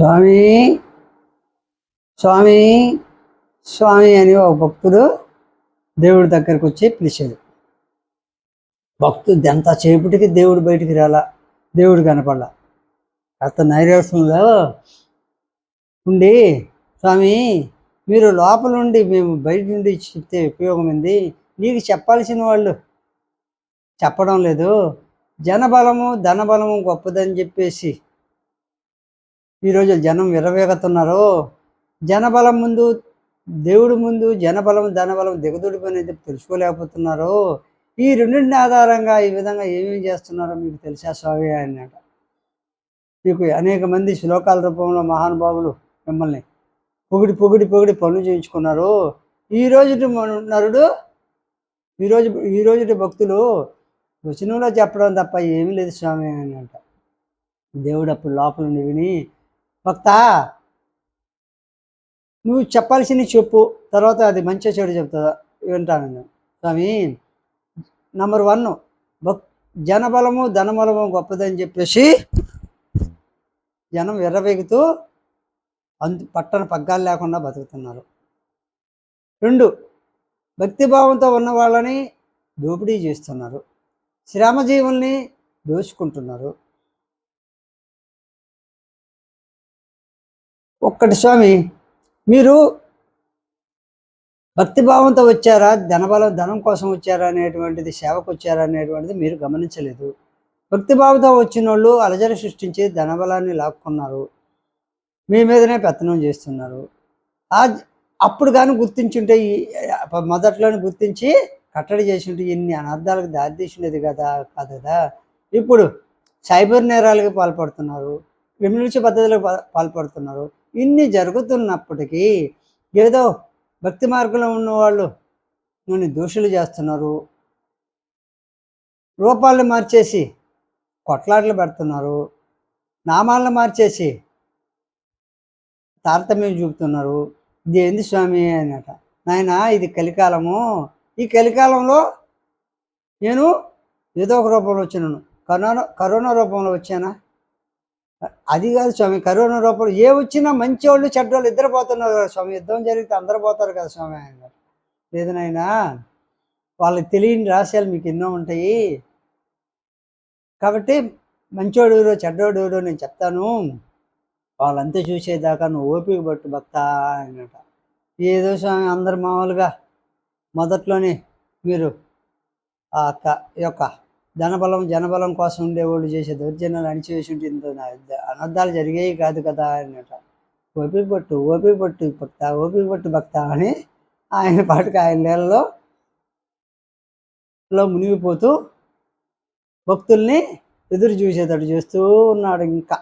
స్వామి స్వామి స్వామి అని ఒక భక్తుడు దేవుడి దగ్గరకు వచ్చి పిలిచాడు. భక్తుడు ఎంత చేపటికి దేవుడు బయటికి రాలా దేవుడు కనపడలా. అత నైరాశ్యంలో ఉండి స్వామి మీరు లోపల ఉండి మేము బయట నుండి చెప్తే ఉపయోగం ఉంది నీకు చెప్పాల్సిన వాళ్ళు చెప్పడం లేదు. జనబలము ధనబలము గొప్పదని చెప్పేసి ఈరోజు జనం విరవేగుతున్నారు జనబలం ముందు దేవుడి ముందు జనబలం ధనబలం దిగదుడిపోయినది తెలుసుకోలేకపోతున్నారు. ఈ రెండింటిని ఆధారంగా ఈ విధంగా ఏమేమి చేస్తున్నారో మీకు తెలిసా స్వామి అన్నట మీకు అనేక మంది శ్లోకాల రూపంలో మహానుభావులు మిమ్మల్ని పొగిడి పొగిడి పొగిడి పనులు చేయించుకున్నారు. ఈ రోజు నరుడు ఈరోజు ఈ రోజు భక్తులు వచనంలో చెప్పడం తప్ప ఏమీ లేదు స్వామి అని అంట. దేవుడు అప్పుడు లోపల నివిని విని భక్త నువ్వు చెప్పాల్సింది చెప్పు తర్వాత అది మంచి చెడు చెప్తుందా? వింటాను నేను. స్వామి నంబర్ వన్ భక్ జనబలము ధనబలము గొప్పదని చెప్పేసి జనం ఎర్రవేగుతూ అందు పట్టణ పగ్గాలు లేకుండా బతుకుతున్నారు. రెండు భక్తిభావంతో ఉన్న వాళ్ళని దోపిడీ చేస్తున్నారు. శ్రమజీవుల్ని దోచుకుంటున్నారు. ఒక్కటి స్వామి మీరు భక్తిభావంతో వచ్చారా ధనబలం ధనం కోసం వచ్చారా అనేటువంటిది సేవకు వచ్చారా అనేటువంటిది మీరు గమనించలేదు. భక్తిభావంతో వచ్చిన వాళ్ళు అలజడి సృష్టించి ధనబలాన్ని లాక్కున్నారు. మీ మీదనే పెత్తనం చేస్తున్నారు. ఆ అప్పుడు కానీ గుర్తించుంటే ఈ మొదట్లోనే గుర్తించి కట్టడి చేసి ఉంటే ఇన్ని అనర్థాలకు దారితీసినది కదా కదా ఇప్పుడు సైబర్ నేరాలకు పాల్పడుతున్నారు. క్రిమినల్స్ పద్ధతులకు పాల్పడుతున్నారు. ఇన్ని జరుగుతున్నప్పటికీ ఏదో భక్తి మార్గంలో ఉన్నవాళ్ళు నన్ను దోషులు చేస్తున్నారు. రూపాలను మార్చేసి కొట్లాటలు పెడుతున్నారు. నామాలను మార్చేసి తారతమ్యం చూపుతున్నారు. ఇది ఏంది స్వామి అనట నాయన ఇది కలికాలము. ఈ కలికాలంలో నేను ఏదో ఒక రూపంలో వచ్చినాను కరోనా కరోనా రూపంలో వచ్చానా? అది కాదు స్వామి కరోనా రూపంలో ఏ వచ్చినా మంచి వాళ్ళు చెడ్డోళ్ళు ఇద్దరు పోతున్నారు కదా స్వామి. యుద్ధం జరిగితే అందరు పోతారు కదా స్వామి ఆయన లేదు నాయనా వాళ్ళకి తెలియని రహస్యాలు మీకు ఎన్నో ఉంటాయి. కాబట్టి మంచోడు ఎవరో చెడ్డోడు ఎవరో నేను చెప్తాను. వాళ్ళంతా చూసేదాకా నువ్వు ఓపిక పట్టు భక్త అన్నట. ఏదో స్వామి అందరు మామూలుగా మొదట్లోనే మీరు ఆ యొక్క ధనబలం జనబలం కోసం ఉండేవాళ్ళు చేసే దౌర్జన్యాలు అణిచివేసి ఉంటే ఇంత అనర్థాలు జరిగేవి కాదు కదా అన్నట. ఓపిక పట్టు ఓపిక పట్టు భక్త ఓపిక పట్టు భక్త అని ఆయన పాటకు ఆయన నీళ్ళలో లో మునిగిపోతూ భక్తుల్ని ఎదురు చూసేటట్టు చేస్తూ ఉన్నాడు ఇంకా.